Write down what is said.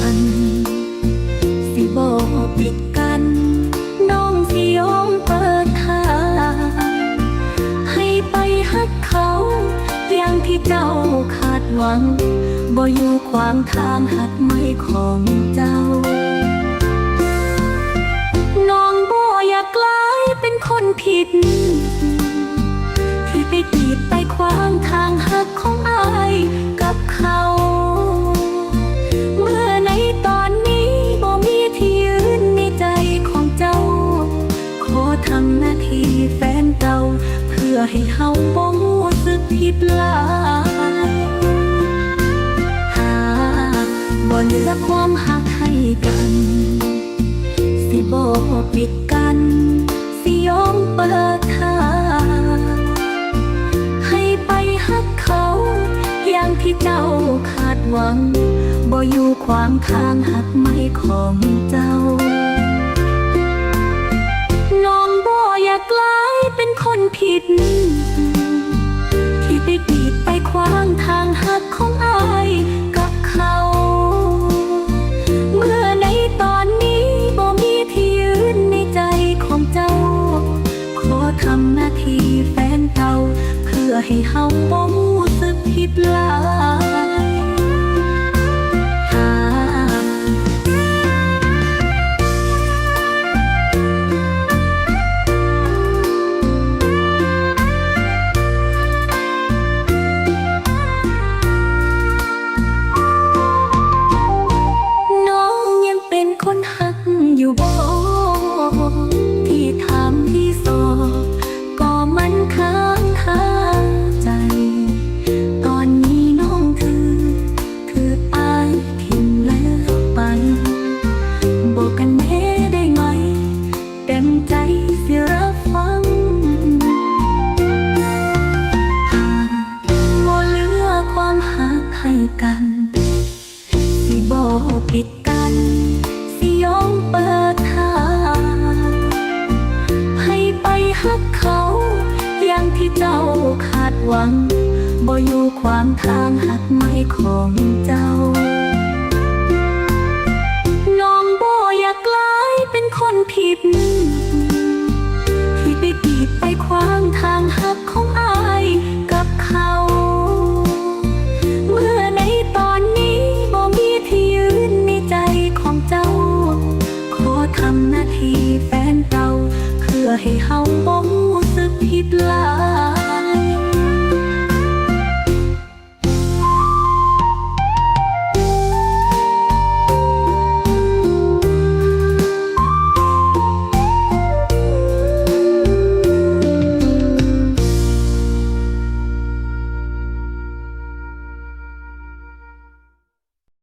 กัน สิบอกปิดกัน น้องสิยอมเปิดทางให้ไปหักเขา อย่างที่เจ้าคาดหวัง บ่อยู่ความทางหัดไม่ของเจ้า แฟนเก่าเพื่อให้เฮาบ่รู้สึกผิดหลายหากบ่เหลือความหักให้กัน สิบ่ปิดกัน สิยอมเปิดทางให้ไปหักเขา อย่างที่เจ้าคาดหวังบ่อยู่ขวางทางหักไม่ของ ผิด ที่ไปกีดไปขวางทางหักของอายกับเขา เมื่อในตอนนี้บ่มีที่ยืนในใจของเจ้า ขอทำหน้าที่แฟนเก่าเพื่อให้เฮาบ่รู้สึกผิดหลาย หวังบ่อยู่ความทางหักไม่ของเจ้า น้องบ่อยากกลายเป็นคนผิดที่ไปกีดไปขวางทางหักของ